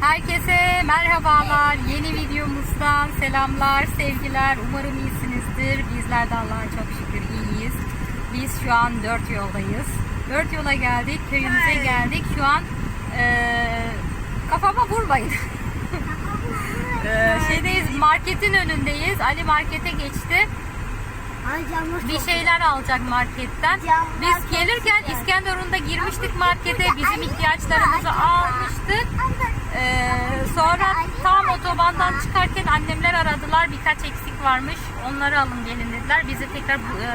Herkese merhabalar. Yeni videomuzdan selamlar, sevgiler. Umarım iyisinizdir. Bizler de Allah'a çok şükür iyiyiz. Biz şu an dört yoldayız. Dört yola geldik, köyümüze geldik. Şu an eee, kafama vurmayın. Eee, şeydeyiz, marketin önündeyiz. Ali markete geçti. Bir şeyler alacak marketten. Biz gelirken. İskenderun'da girmiştik markete. Bizim ihtiyaçlarımızı almıştık. Ee, sonra tam otobandan çıkarken annemler aradılar. Birkaç eksik varmış. Onları alın gelin dediler. Bizi tekrar bu, e,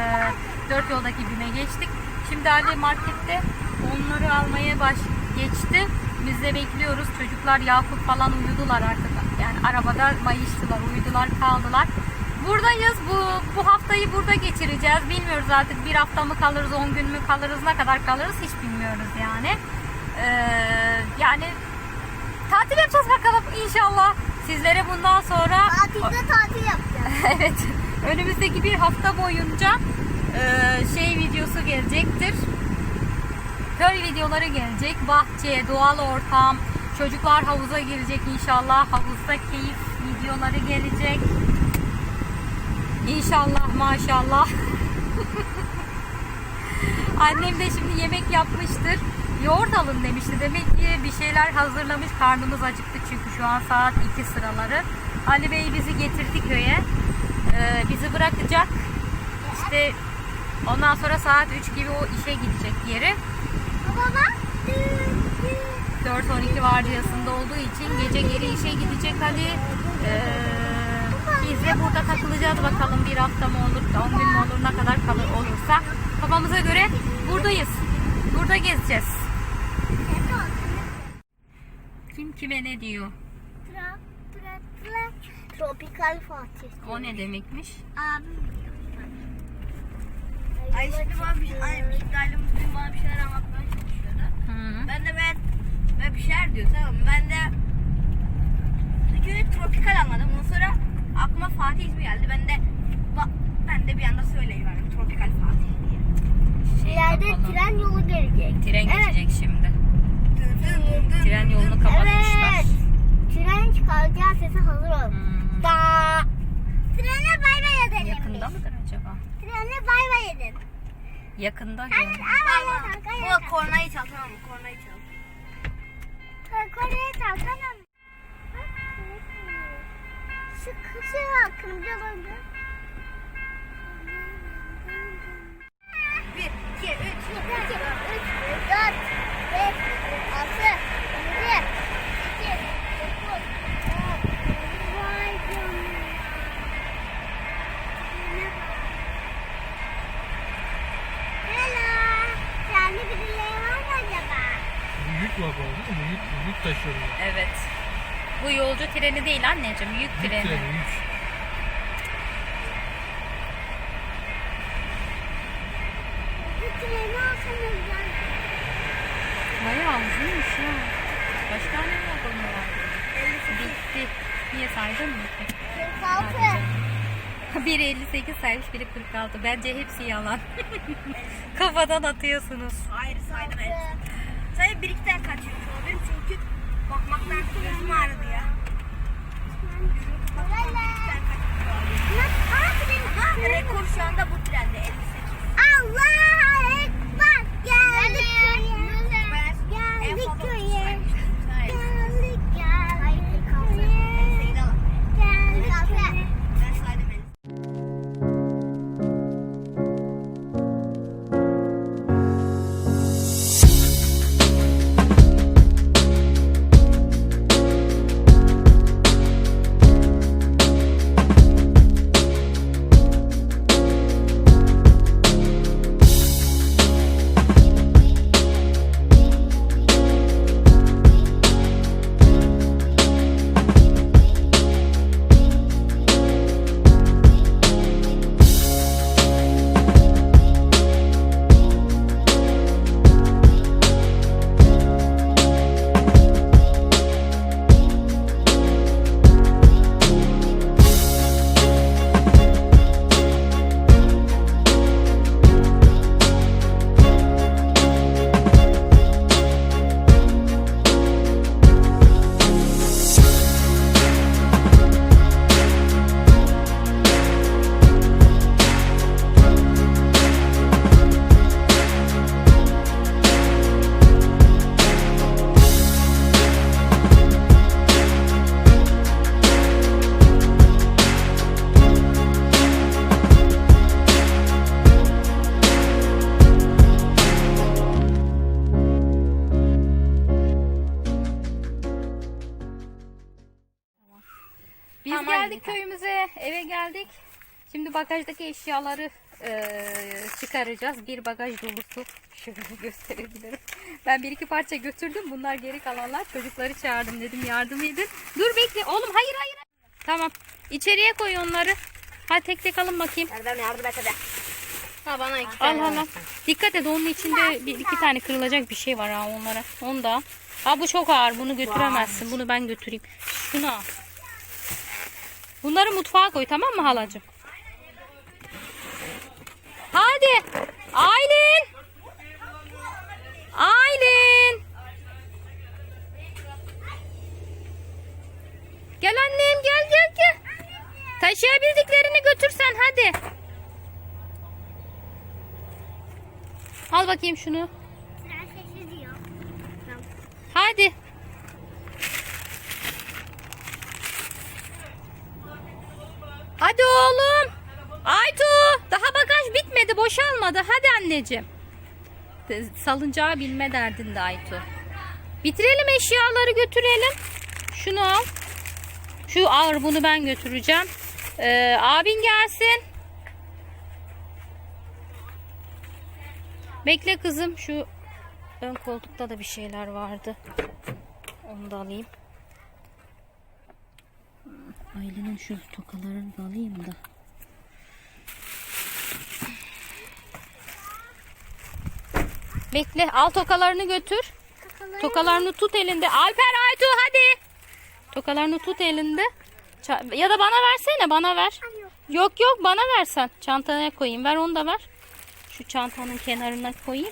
dört yoldaki bime geçtik. Şimdi Ali markette onları almaya baş geçti. Biz de bekliyoruz. Çocuklar Yakup falan uyudular artık. Yani arabada mayıştılar, uyudular, kaldılar. Buradayız. Bu bu haftayı burada geçireceğiz. Bilmiyoruz artık bir hafta mı kalırız, 10 gün mü kalırız, ne kadar kalırız hiç bilmiyoruz yani. Ee, yani tatil yapacağız bakalım inşallah. Sizlere bundan sonra Tatilde tatil yapacağız. evet önümüzdeki bir hafta boyunca e, şey videosu gelecektir. Köy videoları gelecek. Bahçe, doğal ortam, çocuklar havuza girecek inşallah. Havuzda keyif videoları gelecek. İnşallah maşallah. Annem de şimdi yemek yapmıştır. Yoğurt alın demişti. Demek ki bir şeyler hazırlamış. Karnımız acıktı çünkü şu an saat 2 sıraları. Ali Bey bizi getirdi köye. Ee, bizi bırakacak. İşte ondan sonra saat 3 gibi o işe gidecek yeri. Baba bak. 4-12 vardiyasında olduğu için gece geri işe gidecek Ali. Ee, biz de burada takılacağız bakalım bir hafta mı olur, 10 gün mü olur, ne kadar kalır olursa. Kafamıza göre buradayız. Burada gezeceğiz. Kim kime ne diyor? Tra, tra, tra. Tropikal Fatih. O ne demekmiş? Abim. Ay şimdi bana bir şey, ay şimdi Ali bugün bana bir şeyler anlatmaya çalışıyordu. Hı. Ben de ben, ben bir şeyler diyor tamam mı? Ben de çünkü tropikal anladım. Ondan sonra aklıma Fatih ismi geldi. Ben de ba, ben de bir anda söyleyiverdim tropikal Fatih diye. Şey İleride kapalı. tren yolu gelecek. Tren Evet. geçecek şimdi. Tren yolunu kapatmışlar. Evet. Tren çıkaracağı sese hazır olun. Hmm. Da. Trene bay bay edelim. Yakında biz. mıdır acaba? Trene bay bay edin. Yakında Hadi yani. ama Bu kornayı çal tamam mı? Kornayı çal. Kore'ye kalksana. Şu kışı hakkında oldu. Bir, iki, üç, 2, 3, 4, 5, 6, 7, 8, 9, 10. Vay canına. Hello. Kendi birileri var mı acaba? Yük vagonu değil mi? Yük, yük taşıyor. Evet. Bu yolcu treni değil anneciğim, yük Yük treni. treni, yük. Treni. Bayağı uzunmuş ya. Kaç tane var? Bitti. Niye saydın mı? 46. Biri 58 saymış, biri 46. Bence hepsi yalan. Kafadan atıyorsunuz. Hayır saydım Sadece bir iki tane kaçırmış olabilirim çünkü bakmaktan gözüm ağrıdı. Rekor şu anda bu trende 58. Allah ekber. Geldik köye. Geldik köye. Geldik. Şimdi bagajdaki eşyaları eee, çıkaracağız. Bir bagaj dolusu. Şöyle gösterebilirim. Ben bir iki parça götürdüm. Bunlar geri kalanlar. Çocukları çağırdım dedim yardım edin. Dur bekle. Oğlum hayır hayır. Tamam. İçeriye koy onları. Hadi tek tek alın bakayım. Erdem yardım et hadi. Ha bana iki Al tane. al al. Dikkat et onun içinde bir iki tane kırılacak bir şey var ha onlara. Onu da al. Ha bu çok ağır. Bunu götüremezsin. Bunu ben götüreyim. Şunu al. Bunları mutfağa koy tamam mı halacığım? Hadi. Aylin. Aylin. Gel annem gel gel gel. Taşıyabildiklerini götürsen hadi. Al bakayım şunu. Prenses diyor. Hadi. Hadi oğlum. Aytu daha bagaj boşalmadı. Hadi anneciğim. Salıncağa binme derdinde Aytu. Bitirelim eşyaları götürelim. Şunu al. Şu ağır bunu ben götüreceğim. Ee, abin gelsin. Bekle kızım şu ön koltukta da bir şeyler vardı. Onu da alayım. Aylin'in şu tokalarını da alayım da. Bekle al tokalarını götür. Tokalarını tut elinde. Alper Aytu hadi. Tokalarını tut elinde. Ya da bana versene bana ver. Yok yok bana versen. Çantaya koyayım. Ver onu da ver. Şu çantanın kenarına koyayım.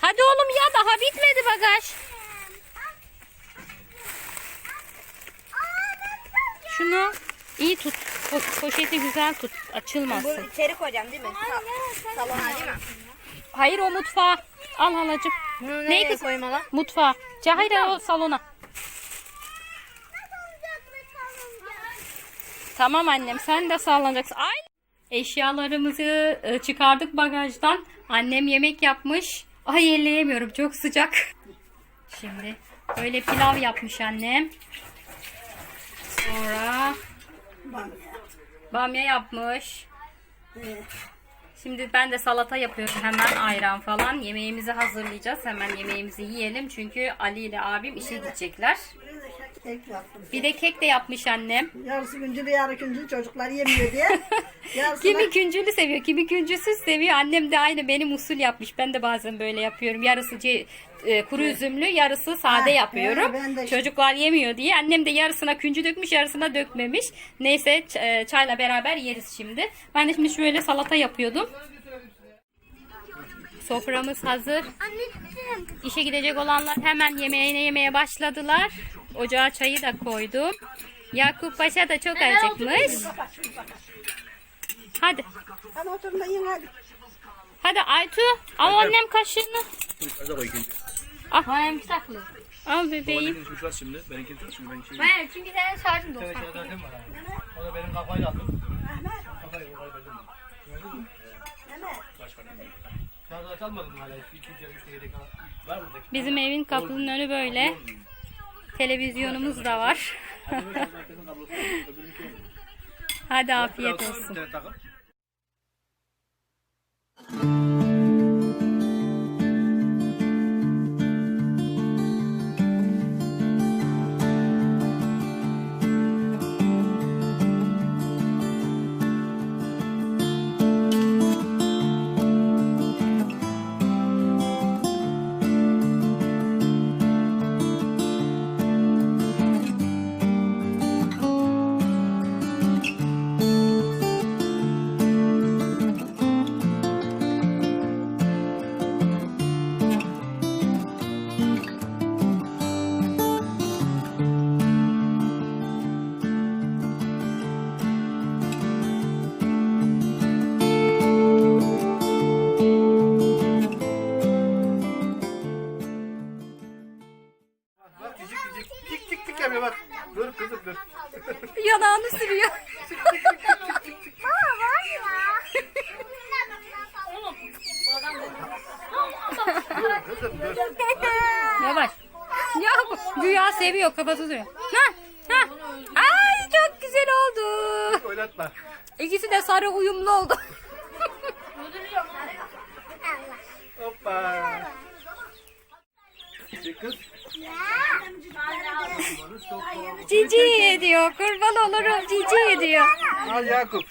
Hadi oğlum ya daha bitmedi bagaj. Şunu iyi tut. Po- poşeti güzel tut. Açılmasın. Bu içeri koyacağım değil mi? Sa- salona değil mi? Hayır o mutfağa. Al halacığım. Bunu Neyi nereye kız? koyayım hala? Mutfağa. Cahil o salona. Tamam annem sen de sağlanacaksın. Ay. Eşyalarımızı e, çıkardık bagajdan. Annem yemek yapmış. Ay elleyemiyorum çok sıcak. Şimdi böyle pilav yapmış annem. Sonra bamya yapmış. Şimdi ben de salata yapıyorum hemen ayran falan. Yemeğimizi hazırlayacağız. Hemen yemeğimizi yiyelim. Çünkü Ali ile abim işe gidecekler. Kek yaptım. Bir de kek de yapmış annem. Yarısı güncülü yarı güncülü çocuklar yemiyor diye. Yarısına Kimi küncülü seviyor, kimi küncüsüz seviyor. Annem de aynı benim usul yapmış. Ben de bazen böyle yapıyorum. Yarısı ce- e, kuru üzümlü, yarısı sade Ha, yapıyorum. evet, işte- Çocuklar yemiyor diye. Annem de yarısına küncü dökmüş, yarısına dökmemiş. Neyse ç- e, çayla beraber yeriz şimdi. Ben de şimdi şöyle salata yapıyordum. Soframız hazır. Anneciğim. İşe gidecek olanlar hemen yemeğine yemeye başladılar. Ocağa çayı da koydum. Yakup Paşa da çok acıkmış. Hadi. hadi oturun da yiyin hadi. Hadi Aytu al annem kaşığını. Hadi koy ikinci. Benim saklı. Al bebeğim. Kuş var şimdi. Benimkini tut şimdi. Ben çünkü senin şarjın da şey abi. O da benim kafayla aldım. Kafayı bu kaybettim. Gördün mü? Şarjı çalmadım hala. 2 3 3 yedek var mı? Bizim evin kapının önü böyle. Televizyonumuz da var. Hadi afiyet olsun. Yavaş. Ya güya seviyor kafası duruyor. Ha, ha. Ay çok güzel. oldu. Oynatma. İkisi de sarı uyumlu oldu. Hoppa. Kız. Cici ediyor. Kurban olurum. Cici ediyor. Al Yakup.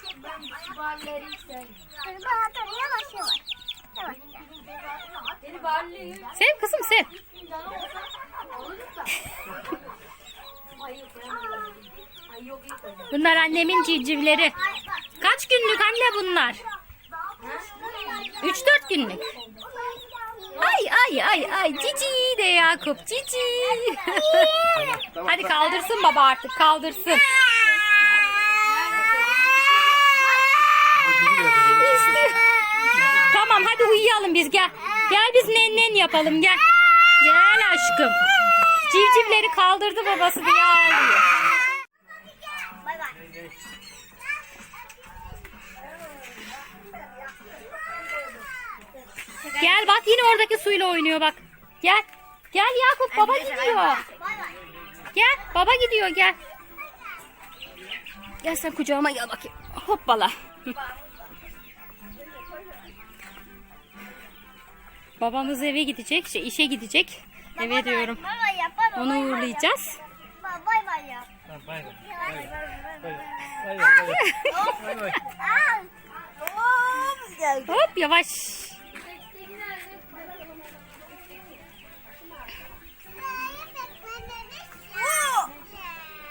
Baba dur yavaş yavaş. Yavaş. Sev kızım sev. Bunlar annemin civcivleri. Kaç günlük anne bunlar? 3-4 günlük. Ay ay ay ay cici de Yakup cici. Hadi kaldırsın baba artık kaldırsın. Tamam hadi uyuyalım biz gel. Gel biz nennen yapalım gel. Gel aşkım. Civcivleri kaldırdı babası diye ağlıyor. Bay bay. Gel bak yine oradaki suyla oynuyor bak. Gel. Gel Yakup baba gidiyor. Gel baba gidiyor gel. Gel sen kucağıma gel bakayım. Hoppala. Babamız eve gidecek, şey, işe gidecek. Eve diyorum. Yap. Bay bay. Onu uğurlayacağız. Bay bay. Ha, Bay bay. Bay bay bay bay. Hop yavaş.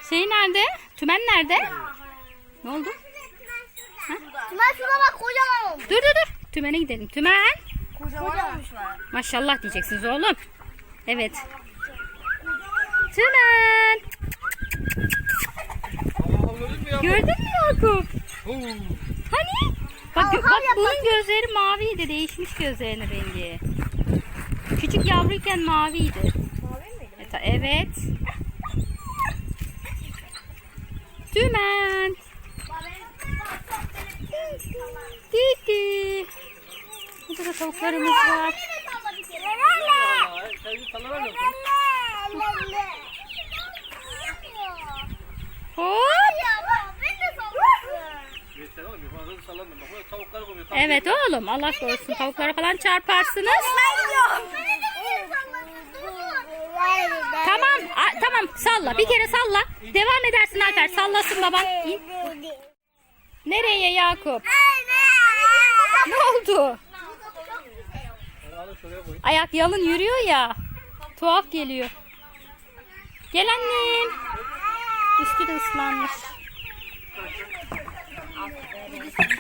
Şey nerede? Tümen nerede? Ne oldu? Tümen şuna bak kocaman olmuş. Dur dur dur. Tümen'e gidelim. Tümen. Kocaman olmuş var. Maşallah diyeceksiniz oğlum. Evet. Tümen. Gördün mü Yakup? Hani? Bak, gö- bak bunun gözleri maviydi. Değişmiş gözlerinin rengi. Küçük yavruyken maviydi. Mavi miydi? evet. Tümen. Didi. Burada da tavuklarımız var. Evet oğlum Allah korusun tavuklara falan çarparsınız. Tamam tamam salla bir kere salla. Devam edersin Alper sallasın baban. Nereye Yakup? Ne oldu? Hadi alın şuraya koy. Ayak yalın yürüyor ya. Tuhaf geliyor. Gel annem. Üstü de ıslanmış.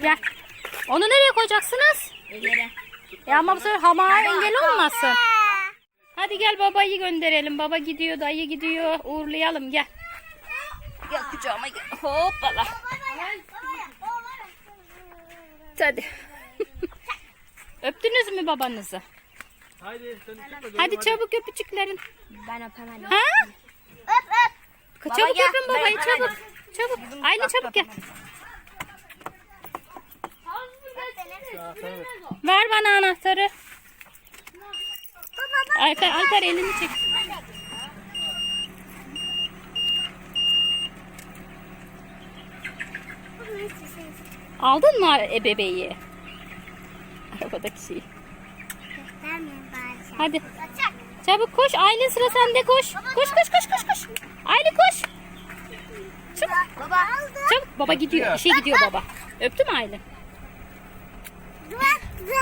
Gel. Onu nereye koyacaksınız? Ya ama bu sefer hama engel olmasın. Hadi gel babayı gönderelim. Baba gidiyor, dayı gidiyor. Uğurlayalım gel. Gel kucağıma gel. Hoppala. Hadi. Öptünüz mü babanızı? Haydi sen. Hadi çabuk öpücüklerin. Ben öpemedim. Ha? Öp öp. çabuk gel, öpün babayı ben çabuk. Çabuk. Aylin çabuk gel. Ver. Bana anahtarı. Alper, Alper elini çek. Aldın mı e bebeği? Arabadaki şeyi. Hadi. Çabuk koş. Aylin sıra sende koş. Koş koş koş koş koş. Aylin koş. Çabuk. Baba aldı. Çabuk. Baba gidiyor. İşe gidiyor baba. Öptü mü Aylin?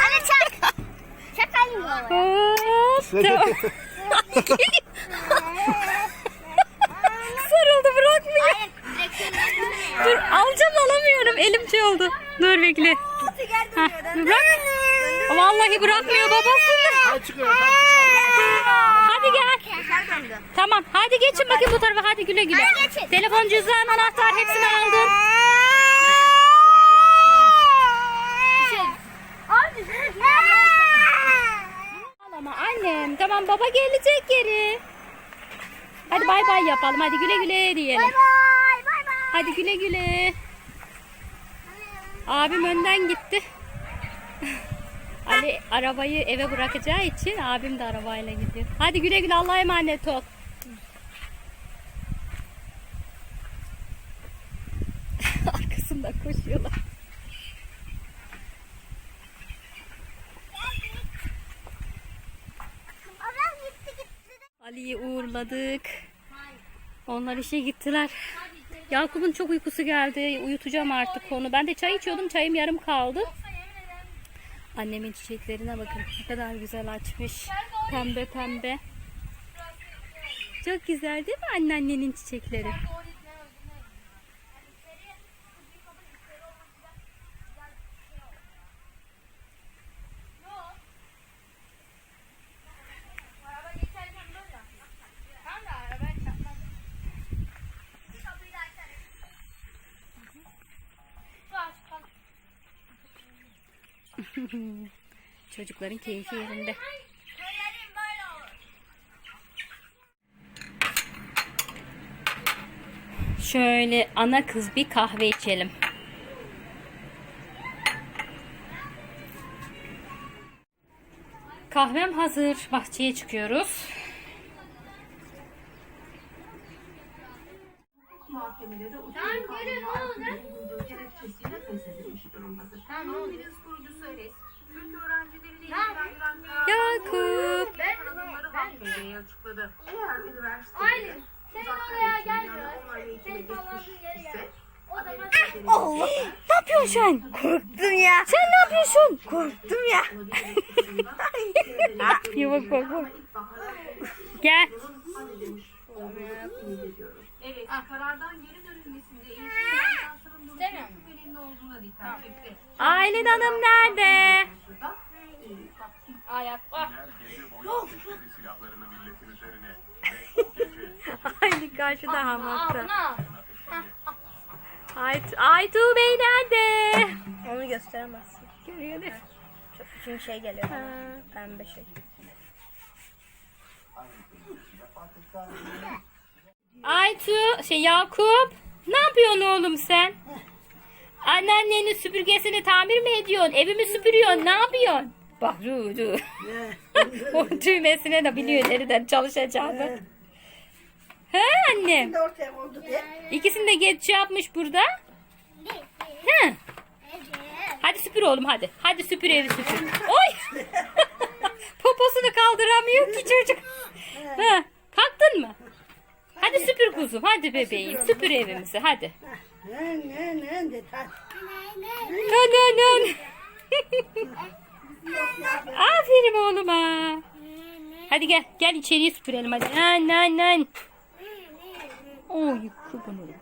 Hadi çak. Çak alayım baba. Tamam. Sarıldı bırakmıyor. Dur alacağım alamıyorum. Elim şey oldu. Dur bekle. Bırak. Vallahi bırakmıyor babasını. Hadi çıkıyor. Hadi gel. Tamam hadi geçin bakayım bu tarafa hadi güle güle. Telefon cüzdan anahtar hepsini aldım. Ama annem tamam baba gelecek geri. Hadi bay bay yapalım hadi güle güle diyelim. Bay bay bay bay. Hadi güle güle. Abim önden gitti. Ali arabayı eve bırakacağı için abim de arabayla gidiyor. Hadi güle güle Allah'a emanet ol. Onlar koşuyorlar. Ali'yi uğurladık. Onlar işe gittiler. Yakup'un çok uykusu geldi. Uyutacağım artık onu. Ben de çay içiyordum. Çayım yarım kaldı. Annemin çiçeklerine bakın. Ne kadar güzel açmış. Pembe pembe. Çok güzel değil mi anneannenin çiçekleri? Çocukların keyfi yerinde. Şöyle ana kız bir kahve içelim. Kahvem hazır. Bahçeye çıkıyoruz. Yakup. Aynen. Senin oraya gelmiyor. Senin kalmadığın yere gel. O zaman Ne yapıyorsun sen? Korktum ya. Sen ne yapıyorsun? Korktum ya. Ya bak bak bak. Gel. Aylin Hanım nerede? Ayak var. Aylin karşıda hamakta. Ay, Aytu Bey nerede? Onu gösteremezsin. Görüyor değil mi? Çünkü şey geliyor. Pembe şey. Aytu, şey Yakup. Ne yapıyorsun oğlum sen? Anneannenin süpürgesini tamir mi ediyorsun? Evimi süpürüyorsun. Ne yapıyorsun? Bak ru ru. o düğmesine de biliyor nereden çalışacağını. He annem. Ortaya oldu diye. İkisini de geç şey yapmış burada. He. Hadi süpür oğlum hadi. Hadi süpür evi süpür. Oy. Poposunu kaldıramıyor ki çocuk. Ha, kalktın mı? Hadi süpür kuzum. Hadi bebeğim. Süpür evimizi hadi. Ne ne ne de hadi. Nön nön nön. Aferin oğluma. Hadi gel. Gel içeriye süpürelim hadi. Nan nan nan. Oy kurban olayım.